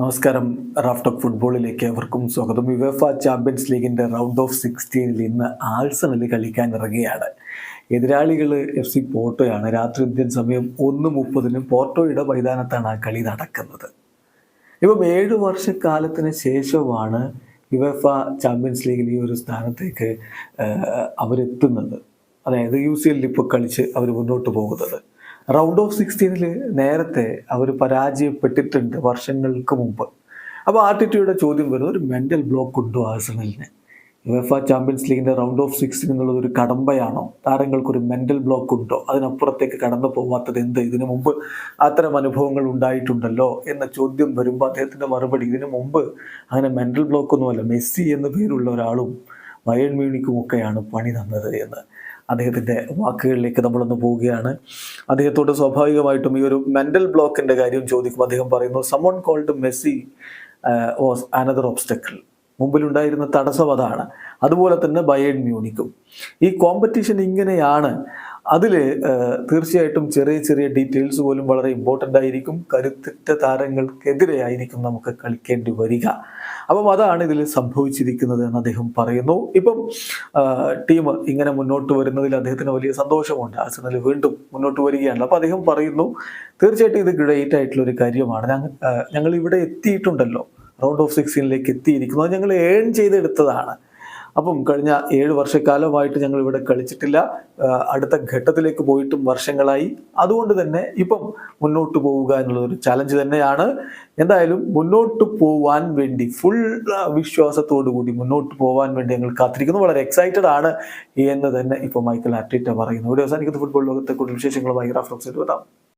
നമസ്കാരം. റാഫ്റ്റോക്ക് ഫുട്ബോളിലേക്ക് അവർക്കും സ്വാഗതം. യുവേഫ ചാമ്പ്യൻസ് ലീഗിന്റെ റൗണ്ട് ഓഫ് സിക്സ്റ്റീനിൽ ഇന്ന് ആൾസണൽ കളിക്കാൻ ഇറങ്ങുകയാണ് എതിരാളികൾ എഫ് സി പോർട്ടോയാണ്. രാത്രി ഇന്ത്യൻ സമയം ഒന്ന് മുപ്പതിന് പോർട്ടോയുടെ മൈതാനത്താണ് ആ കളി നടക്കുന്നത്. ഇപ്പം ഏഴ് വർഷക്കാലത്തിന് ശേഷമാണ് യുവേഫ ചാമ്പ്യൻസ് ലീഗിൽ ഈ ഒരു സ്ഥാനത്തേക്ക് അവരെത്തുന്നത്. അതായത് യു സി എല്ലിൽ ഇപ്പോൾ കളിച്ച് അവർ മുന്നോട്ട് പോകുന്നത്. റൗണ്ട് ഓഫ് സിക്സ്റ്റീനിൽ നേരത്തെ അവർ പരാജയപ്പെട്ടിട്ടുണ്ട് വർഷങ്ങൾക്ക് മുമ്പ്. അപ്പോൾ ആർട്ടിറ്റിയുടെ ചോദ്യം വരുന്നത് ഒരു മെന്റൽ ബ്ലോക്ക് ഉണ്ടോ ആഴ്സണലിന്? യുഎഫ ചാമ്പ്യൻസ് ലീഗിന്റെ റൗണ്ട് ഓഫ് സിക്സ്റ്റീൻ എന്നുള്ളത് ഒരു കടമ്പയാണോ? താരങ്ങൾക്കൊരു മെന്റൽ ബ്ലോക്ക് ഉണ്ടോ? അതിനപ്പുറത്തേക്ക് കടന്നു പോവാത്തത് എന്ത്? ഇതിനു മുമ്പ് അത്തരം അനുഭവങ്ങൾ ഉണ്ടായിട്ടുണ്ടല്ലോ എന്ന ചോദ്യം വരുമ്പോൾ അദ്ദേഹത്തിന്റെ മറുപടി ഇതിനു മുമ്പ് അങ്ങനെ മെന്റൽ ബ്ലോക്ക് ഒന്നുമല്ല. മെസ്സി എന്ന പേരുള്ള ഒരാളും വയൺ മ്യൂണിക്കും ഒക്കെയാണ് പണി തന്നത് എന്ന് അദ്ദേഹത്തിന്റെ വാക്കുകളിലേക്ക് നമ്മളൊന്ന് പോവുകയാണ്. അദ്ദേഹത്തോട് സ്വാഭാവികമായിട്ടും ഈ ഒരു മെന്റൽ ബ്ലോക്കിന്റെ കാര്യം ചോദിക്കുമ്പോൾ അദ്ദേഹം പറയുന്നു someone called Messi was another obstacle മുമ്പിലുണ്ടായിരുന്ന തടസ്സം അതാണ്. അതുപോലെ തന്നെ ബയേൺ മ്യൂണിക്കും. ഈ കോമ്പറ്റീഷൻ ഇങ്ങനെയാണ്. അതിൽ തീർച്ചയായിട്ടും ചെറിയ ചെറിയ ഡീറ്റെയിൽസ് പോലും വളരെ ഇമ്പോർട്ടന്റ് ആയിരിക്കും. കരുത്തിറ്റ താരങ്ങൾക്കെതിരെ ആയിരിക്കും നമുക്ക് കളിക്കേണ്ടി വരിക. അപ്പം അതാണ് ഇതിൽ സംഭവിച്ചിരിക്കുന്നത് എന്ന് അദ്ദേഹം പറയുന്നു. ഇപ്പം ടീം ഇങ്ങനെ മുന്നോട്ട് വരുന്നതിൽ അദ്ദേഹത്തിന് വലിയ സന്തോഷമുണ്ട്. ആഴ്സണൽ വീണ്ടും മുന്നോട്ട് വരികയാണ്. അപ്പോൾ അദ്ദേഹം പറയുന്നു തീർച്ചയായിട്ടും ഇത് ഗ്രേറ്റ് ആയിട്ടുള്ള ഒരു കാര്യമാണ് ഞങ്ങൾ ഇവിടെ എത്തിയിട്ടുണ്ടല്ലോ. റൗണ്ട് ഓഫ് സിക്സ്റ്റീനിലേക്ക് എത്തിയിരിക്കുന്നു. അത് ഞങ്ങൾ ഏൺ ചെയ്തെടുത്തതാണ്. അപ്പം കഴിഞ്ഞ ഏഴ് വർഷക്കാലമായിട്ട് ഞങ്ങൾ ഇവിടെ കളിച്ചിട്ടില്ല. അടുത്ത ഘട്ടത്തിലേക്ക് പോയിട്ടും വർഷങ്ങളായി. അതുകൊണ്ട് തന്നെ ഇപ്പം മുന്നോട്ട് പോവുക എന്നുള്ളത് ഒരു ചലഞ്ച് തന്നെയാണ്. എന്തായാലും മുന്നോട്ട് പോവാൻ വേണ്ടി ഫുൾ വിശ്വാസത്തോടു കൂടി മുന്നോട്ട് പോവാൻ വേണ്ടി ഞങ്ങൾ കാത്തിരിക്കുന്നു. വളരെ എക്സൈറ്റഡ് ആണ് എന്ന് തന്നെ ഇപ്പോൾ മൈക്കൽ ആറ്റിറ്റ പറയുന്നു. ഇവിടെ അവസാനിക്കുന്ന ഫുട്ബോൾ ലോകത്തെ കൂടുതൽ വിശേഷങ്ങളുമായി റാഫ്റ്റോക്സിൽ വരാം.